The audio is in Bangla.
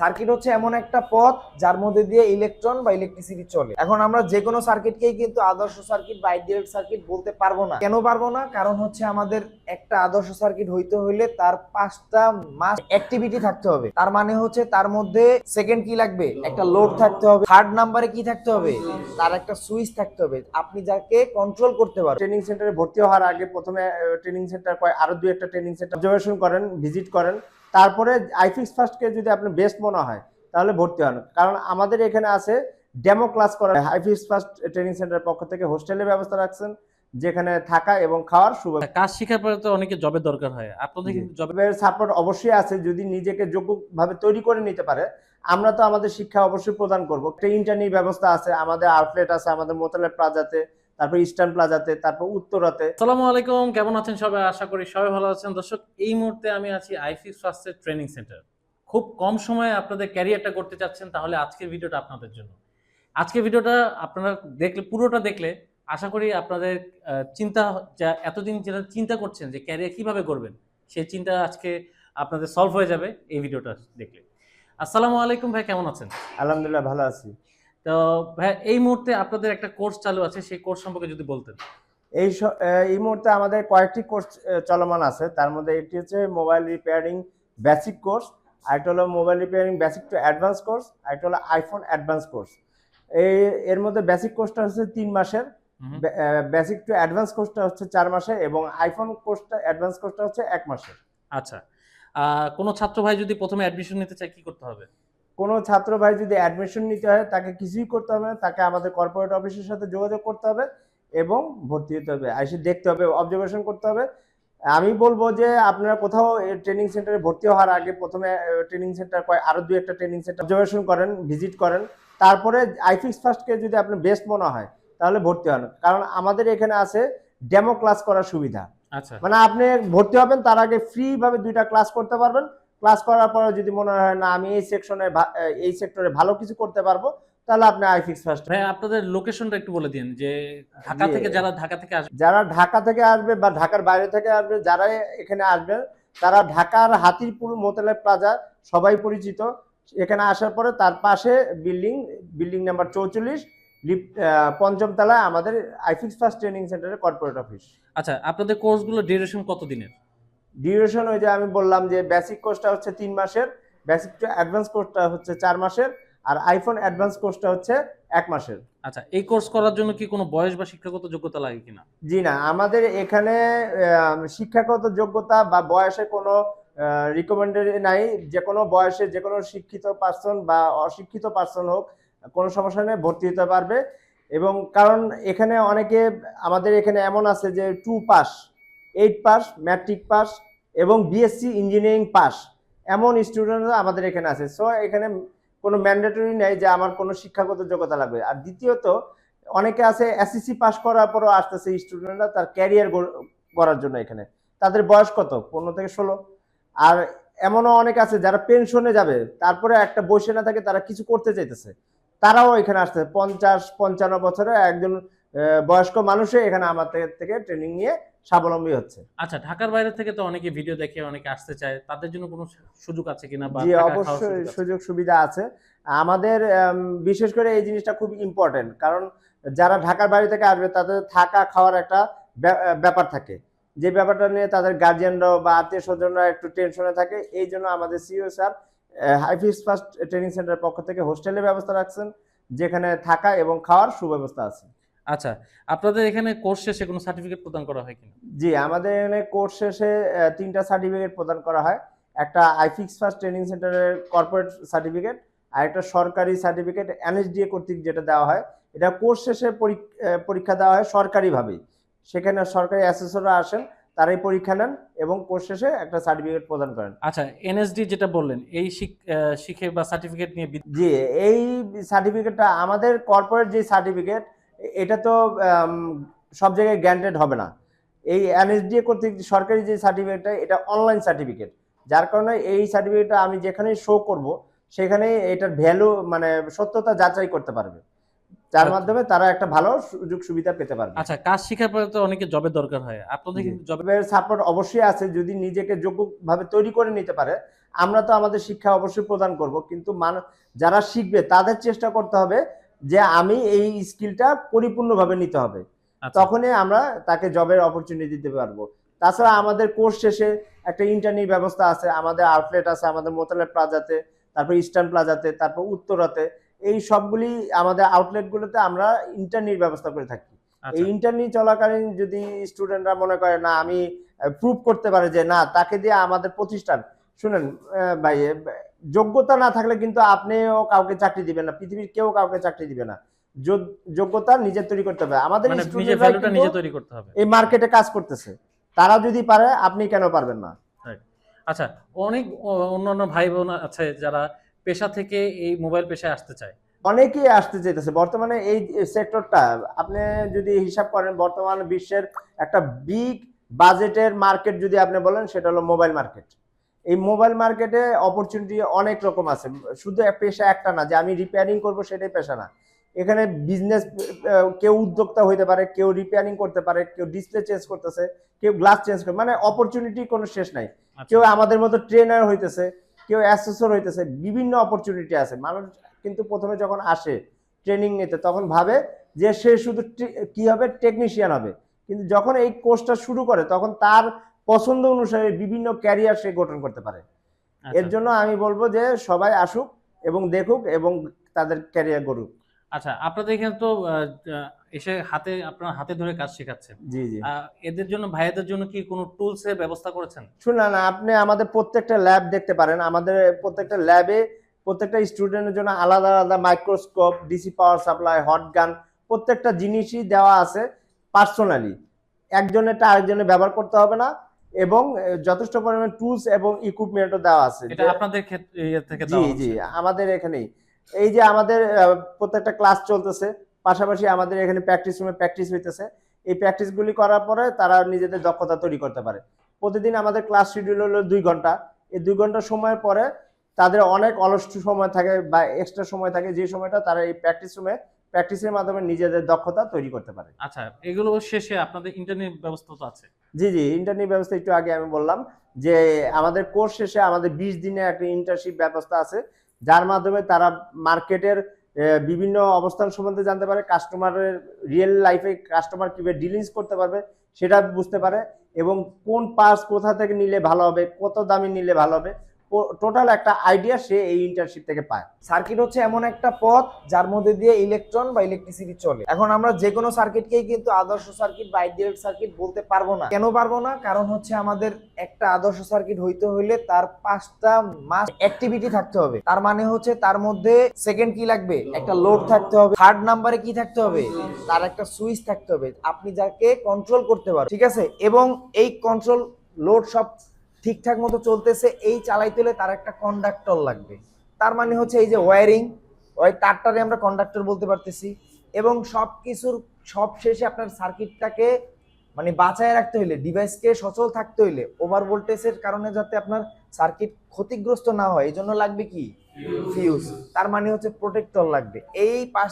সার্কিট হচ্ছে এমন একটা পথ যার মধ্যে দিয়ে ইলেকট্রন বা ইলেকট্রিসিটি চলে। এখন আমরা যে কোনো সার্কিটকেই কিন্তু আদর্শ সার্কিট বা আইডিয়াল সার্কিট বলতে পারব না। কেন পারব না? কারণ হচ্ছে আমাদের একটা আদর্শ সার্কিট হইতে হইলে তার পাঁচটা মাস অ্যাক্টিভিটি থাকতে হবে। তার মানে হচ্ছে তার মধ্যে সেকেন্ড কি লাগবে? একটা লোড থাকতে হবে। থার্ড নাম্বারে কি থাকতে হবে? তার একটা সুইচ থাকতে হবে। আপনি যাকে কন্ট্রোল করতে পারবেন ট্রেনিং সেন্টারে ভর্তি হওয়ার আগে প্রথমে ট্রেনিং সেন্টার আরও দুই একটা ট্রেনিং সেন্টার অবজারভেশন করেন ভিজিট করেন। তারপরে আইফিক্স ফার্স্টকে যদি আপনি বেস্ট মনে হয় তাহলে ভর্তি হন। কারণ আমাদের এখানে আছে ডেমো ক্লাস করা আইফিক্স ফার্স্ট ট্রেনিং সেন্টারের পক্ষ থেকে হোস্টেলের ব্যবস্থা রাখছেন যেখানে থাকা এবং খাওয়ার সুব্যবস্থা কাজ শেখার পরে তো অনেকে জবের দরকার হয়। আপনাদের জবের সাপোর্ট অবশ্যই আছে যদি নিজেকে যোগ্যভাবে তৈরি করে নিতে পারে। আমরা তো আমাদের শিক্ষা অবশ্যই প্রদান করব। একটা ইন্টারনি ব্যবস্থা আছে আমাদের আউটলেট আছে আমাদের মোতালেব প্লাজাতে তারপর ইস্টার্ন প্লাজাতে তারপর উত্তরাতে। সালামু আলাইকুম কেমন আছেন সবাই? আশা করি সবাই ভালো আছেন। দর্শক এই মুহূর্তে আমি আছি আইফিক্স ফার্স্টের ট্রেনিং সেন্টার খুব কম সময়ে আপনাদের ক্যারিয়ারটা করতে চাচ্ছেন তাহলে আজকের ভিডিওটা আপনাদের জন্য। আজকের ভিডিওটা আপনারা দেখলে পুরোটা দেখলে আশা করি আপনাদের চিন্তা যা এতদিন যেটা চিন্তা করছেন যে ক্যারিয়ার কীভাবে করবেন সেই চিন্তা আজকে আপনাদের সলভ হয়ে যাবে এই ভিডিওটা দেখলে। আসসালামু আলাইকুম ভাই কেমন আছেন? আলহামদুলিল্লাহ ভালো আছি। তো ভাই এই মুহূর্তে আপনাদের একটা কোর্স চালু আছে সেই কোর্স সম্পর্কে যদি বলতেন। এই এই মুহূর্তে আমাদের কয়েকটি কোর্স চলমান আছে। তার মধ্যে একটি হচ্ছে মোবাইল রিপেয়ারিং বেসিক কোর্স আরেকটা হলো mobile repairing basic to advance course আরেকটা হলো আইফোন অ্যাডভান্স কোর্স এই এর মধ্যে বেসিক কোর্সটা হচ্ছে তিন মাসের। বেসিক টু অ্যাডভান্স কোর্সটা হচ্ছে চার মাসে এবং আইফোন কোর্সটা অ্যাডভান্স কোর্সটা হচ্ছে এক মাসের। আচ্ছা। কোনো ছাত্র ভাই যদি প্রথমে অ্যাডমিশন নিতে চায় কি করতে হবে? কোনো ছাত্র ভাই যদি অ্যাডমিশন নিতে হয় তাকে কিছুই করতে হবে না তাকে আমাদের কর্পোরেট অফিসের সাথে যোগাযোগ করতে হবে এবং ভর্তি হতে হবে। এসে দেখতে হবে অবজারভেশন করতে হবে। আমি বলব যে আপনারা কোথাও ট্রেনিং সেন্টারে ভর্তি হওয়ার আগে প্রথমে ট্রেনিং সেন্টার কয় আরও দু একটা ট্রেনিং সেন্টার অবজারভেশন করেন ভিজিট করেন। তারপরে আইফিক্স ফার্স্টকে যদি আপনার বেস্ট মনে হয় তাহলে ভর্তি হন। কারণ আমাদের এখানে আছে ডেমো ক্লাস করার সুবিধা। আচ্ছা। মানে আপনি ভর্তি হবেন তার আগে ফ্রি ভাবে দুইটা ক্লাস করতে পারবেন। ক্লাস করার পরে যদি মনে হয় না আমি এই সেকশনে এই সেক্টরে ভালো কিছু করতে পারব তাহলে আপনি আইফিক্স ফার্স্ট ভাই আপনাদের লোকেশনটা একটু বলে দিন যে ঢাকা থেকে যারা ঢাকা থেকে আসবে। যারা ঢাকা থেকে আসবে বা ঢাকার বাইরে থেকে আসবে যারা এখানে আসবে তারা ঢাকার হাতিরপুর মোতালেব প্লাজা সবাই পরিচিত। এখানে আসার পরে তার পাশে বিল্ডিং বিল্ডিং নাম্বার চৌচল্লিশ লিফট পঞ্চম তলায় আমাদের আইফিক্স ফার্স্ট ট্রেনিং সেন্টারের কর্পোরেট অফিস আচ্ছা আপনাদের কোর্সগুলো ডিউরেশন কত দিনের? ডিউরেশন ওই যে আমি বললাম যে বেসিক কোর্সটা হচ্ছে তিন মাসের বেসিক টু অ্যাডভান্স কোর্সটা হচ্ছে চার মাসের আর আইফোন অ্যাডভান্স কোর্সটা হচ্ছে এক মাসের। আচ্ছা এই কোর্স করার জন্য কি কোনো বয়স বা শিক্ষাগত যোগ্যতা লাগে কিনা? জি না আমাদের এখানে শিক্ষাগত যোগ্যতা বা বয়সে কোনো রিকমেন্ডেড নাই যে কোনো বয়সে যে কোনো শিক্ষিত পার্সন বা অশিক্ষিত পার্সন হোক কোনো সমস্যা নেই ভর্তি হতে পারবে। এবং কারণ এখানে অনেকে আমাদের এখানে এমন আছে যে two pass eight pass, matric pass এবং বিএসসি ইঞ্জিনিয়ারিং পাস। এমন স্টুডেন্টরা আমাদের এখানে আছে। সো এখানে কোনো ম্যান্ডেটরি নেই যে আমার কোনো শিক্ষাগত যোগ্যতা লাগবে। আর দ্বিতীয়ত, অনেকে আছে এসএসসি পাস করার পরও আসতেছে স্টুডেন্টরা তার ক্যারিয়ার করার জন্য এখানে। তাদের বয়স কত? পনেরো থেকে ষোলো। আর এমনও অনেক আছে যারা পেনশনে যাবে, তারপরে একটা বসে না থাকে, তারা কিছু করতে চাইতেছে। তারাও এখানে আসছে পঞ্চাশ, পঞ্চান্ন বছরে একজন বয়স্ক মানুষে এখানে আমাদের থেকে ট্রেনিং নিয়ে স্বাবলম্বী হচ্ছে। আচ্ছা ঢাকার বাইরে থেকে তো অনেকে ভিডিও দেখে অনেকে আসতে চায়। তাদের জন্য কোনো সুযোগ আছে কিনা বা জি অবশ্যই সুযোগ সুবিধা আছে। আমাদের বিশেষ করে এই জিনিসটা খুব ইম্পর্টেন্ট কারণ যারা ঢাকার বাইরে থেকে আসবে তাদের থাকা খাওয়ার একটা ব্যা- ব্যাপার থাকে। যে ব্যাপারটা নিয়ে তাদের গার্জিয়ানরাও বা আত্মীয় স্বজনরা একটু টেনশনে থাকে এই জন্য আমাদের CEO sir iFix first training সেন্টারের পক্ষ থেকে হোস্টেলের ব্যবস্থা রাখছেন যেখানে থাকা এবং খাওয়ার সুব্যবস্থা আছে। আচ্ছা আপনাদের এখানে কোর্স শেষে কোনো সার্টিফিকেট প্রদান করা হয় কিনা? জি আমাদের এখানে কোর্স শেষে তিনটা সার্টিফিকেট প্রদান করা হয়। একটা আইফিক্স ফার্স্ট ট্রেনিং সেন্টারের কর্পোরেট সার্টিফিকেট আর একটা সরকারি সার্টিফিকেট এনএসডিএ কর্তৃক যেটা দেওয়া হয়। এটা কোর্স শেষে পরীক- পরীক্ষা দেওয়া হয় সরকারিভাবেই। সেখানে সরকারি অ্যাসেসররা আসেন তারাই পরীক্ষা নেন এবং কোর্স শেষে একটা সার্টিফিকেট প্রদান করেন। আচ্ছা এনএসডি যেটা বললেন এই শিখে বা সার্টিফিকেট নিয়ে জি এই সার্টিফিকেটটা আমাদের কর্পোরেট যে সার্টিফিকেট এটা তো সব জায়গায় গ্যান্টেড হবে না। এই এনএসডিএ কর্তৃক সরকারি যে সার্টিফিকেটটা এটা অনলাইন সার্টিফিকেট যার কারণে এই সার্টিফিকেটটা আমি যেখানেই শো করব সেখানে এটার ভ্যালু মানে সত্যতা যাচাই করতে পারবে। যার আচ্ছা। মাধ্যমে তারা একটা ভালো সুযোগ সুবিধা পেতে পারবে। আচ্ছা কাজ শেখার পরে তো অনেকে জবের দরকার হয়। আপনাদের কিন্তু জবের সাপোর্ট অবশ্যই আছে যদি নিজেকে যোগ্যভাবে তৈরি করে নিতে পারে। আমরা তো আমাদের শিক্ষা অবশ্যই প্রদান করব কিন্তু মান যারা শিখবে তাদের চেষ্টা করতে হবে যে আমি এই স্কিলটা পরিপূর্ণভাবে নিতে হবে। আচ্ছা, তখনই আমরা তাকে জবের অপরচুনিটি দিতে পারব। তাছাড়া আমাদের কোর্স শেষে একটা ইন্টারনি ব্যবস্থা আছে আমাদের আউটলেট আছে আমাদের মোতালেব প্লাজাতে তারপর ইস্টার্ন প্লাজাতে তারপর উত্তরাতে এই সবগুলি আমাদের আউটলেটগুলোতে আমরা ইন্টারনির ব্যবস্থা করে থাকি। আচ্ছা। এই ইন্টারনি চলাকালীন যদি স্টুডেন্টরা মনে করে না আমি প্রুভ করতে পারে যে না তাকে দিয়ে আমাদের প্রতিষ্ঠান শুনেন আহ, ভাই যোগ্যতা না থাকলে কিন্তু আপনিও কাউকে চাকরি দিবেন না পৃথিবীর কেউ কাউকে চাকরি দিবে না। যোগ্যতা নিজে তৈরি করতে হবে। আমাদের মানে নিজে তৈরি করতে হবে। এই মার্কেটে কাজ করতেছে। তারা যদি পারে আপনি কেন পারবেন না? আচ্ছা অনেক অন্যান্য ভাই বোন আছে যারা পেশা থেকে এই মোবাইল পেশায় আসতে চায়। অনেকেই আসতে চাইতেছে। বর্তমানে এই সেক্টরটা আপনি যদি হিসাব করেন বর্তমান বিশ্বের একটা বিগ বাজেটের মার্কেট যদি আপনি বলেন সেটা হলো মোবাইল মার্কেট এই মোবাইল মার্কেটে অপরচুনিটি অনেক রকম আছে। শুধু পেশা একটা না যে আমি রিপেয়ারিং করব সেটাই পেশা না। এখানে বিজনেস কেউ উদ্যোক্তা হইতে পারে কেউ রিপেয়ারিং করতে পারে কেউ ডিসপ্লে চেঞ্জ করতেছে কেউ গ্লাস চেঞ্জ করে মানে অপরচুনিটি কোনো শেষ নাই। আচ্ছা, কেউ আমাদের মতো ট্রেনার হইতেছে কেউ অ্যাসেসর হইতেছে বিভিন্ন অপরচুনিটি আছে। মানুষ কিন্তু প্রথমে যখন আসে ট্রেনিং নিতে তখন ভাবে যে সে শুধু কি হবে? টেকনিশিয়ান হবে। কিন্তু যখন এই কোর্সটা শুরু করে তখন তার পছন্দ অনুসারে বিভিন্ন ক্যারিয়ার সে গঠন করতে পারে। আচ্ছা। এর জন্য আমি বলব যে সবাই আসুক এবং দেখুক এবং তাদের ক্যারিয়ার গড়ুক। আচ্ছা আপনাদের এখানে তো এসে হাতে আপনার হাতে ধরে কাজ শেখাচ্ছেন। জি জি। এদের জন্য ভাইয়াদের জন্য কি কোনো টুলস এর ব্যবস্থা করেছেন? শুনলেন আপনি আমাদের প্রত্যেকটা ল্যাব দেখতে পারেন। আমাদের প্রত্যেকটা ল্যাবে প্রত্যেকটা স্টুডেন্টের জন্য আলাদা আলাদা microscope DC power supply hot gun প্রত্যেকটা জিনিসই দেওয়া আছে পার্সোনালি একজনেরটা আরেকজনের ব্যবহার করতে হবে না। এবং যথেষ্ট পরিমাণে টুলস এবং ইকুইপমেন্টও দেওয়া আছে। এটা আপনাদের ইয়ে থেকে জি জি আমাদের এখানেই। এই যে আমাদের প্রত্যেকটা ক্লাস চলতেছে পাশাপাশি আমাদের এখানে প্র্যাকটিস রুমে প্র্যাকটিস হইতেছে। এই প্র্যাকটিসগুলি করার পরে তারা নিজেদের দক্ষতা তৈরি করতে পারে। প্রতিদিন আমাদের ক্লাস শিডিউল হলো দুই ঘণ্টা। এই দুই ঘণ্টা সময়ের পরে তাদের অনেক অলস সময় থাকে বা এক্সট্রা সময় থাকে যে সময়টা তারা এই প্র্যাকটিস রুমে প্র্যাকটিসের মাধ্যমে নিজেদের দক্ষতা তৈরি করতে পারে। আচ্ছা এগুলো শেষে আপনাদের ইন্টারনেট ব্যবস্থা তো আছে। জি জি ইন্টারনেট ব্যবস্থা একটু আগে আমি বললাম যে আমাদের কোর্স শেষে আমাদের বিশ দিনের একটা ইন্টার্নশিপ ব্যবস্থা আছে যার মাধ্যমে তারা মার্কেটের বিভিন্ন অবস্থান সম্বন্ধে জানতে পারে কাস্টমারের রিয়েল লাইফে কাস্টমার কীভাবে ডিলিংস করতে পারবে সেটা বুঝতে পারে এবং কোন পার্স কোথা থেকে নিলে ভালো হবে কত দামে নিলে ভালো হবে টোটাল একটা আইডিয়া সে এই ইন্টার্নশিপ থেকে পায়। সার্কিট হচ্ছে এমন একটা পথ, যার মধ্যে দিয়ে ইলেকট্রন বা ইলেকট্রিসিটি চলে। এখন আমরা যে কোনো সার্কিটকেই কিন্তু আদর্শ সার্কিট বা আইডিয়াল সার্কিট বলতে পারব না। কেন পারব না? কারণ হচ্ছে আমাদের একটা আদর্শ সার্কিট হইতে হইলে তার পাঁচটা মাস অ্যাক্টিভিটি থাকতে হবে। তার মানে হচ্ছে তার মধ্যে সেকেন্ড কি লাগবে? একটা লোড থাকতে হবে। থার্ড নাম্বারে কি থাকতে হবে? তার একটা সুইচ থাকতে হবে। আপনি যাকে কন্ট্রোল করতে পারেন ঠিক আছে? এবং এই কন্ট্রোল লোড সব ঠিকঠাক মতো চলতেছে এই চালাই হলে তার একটা কন্ডাক্টর লাগবে। তার মানে হচ্ছে এই যে ওয়ারিং ওই তারটারে আমরা কন্ডাক্টর বলতে পারতেছি। এবং সব কিছুর সব শেষে আপনার সার্কিটটাকে মানে বাঁচায় রাখতে হইলে ডিভাইসকে সচল থাকতে হইলে ওভার ভোল্টেজের কারণে যাতে আপনার সার্কিট ক্ষতিগ্রস্ত না হয় এই জন্য লাগবে কি? ফিউজ তার মানে হচ্ছে প্রোটেক্টর লাগবে। এই পাঁচ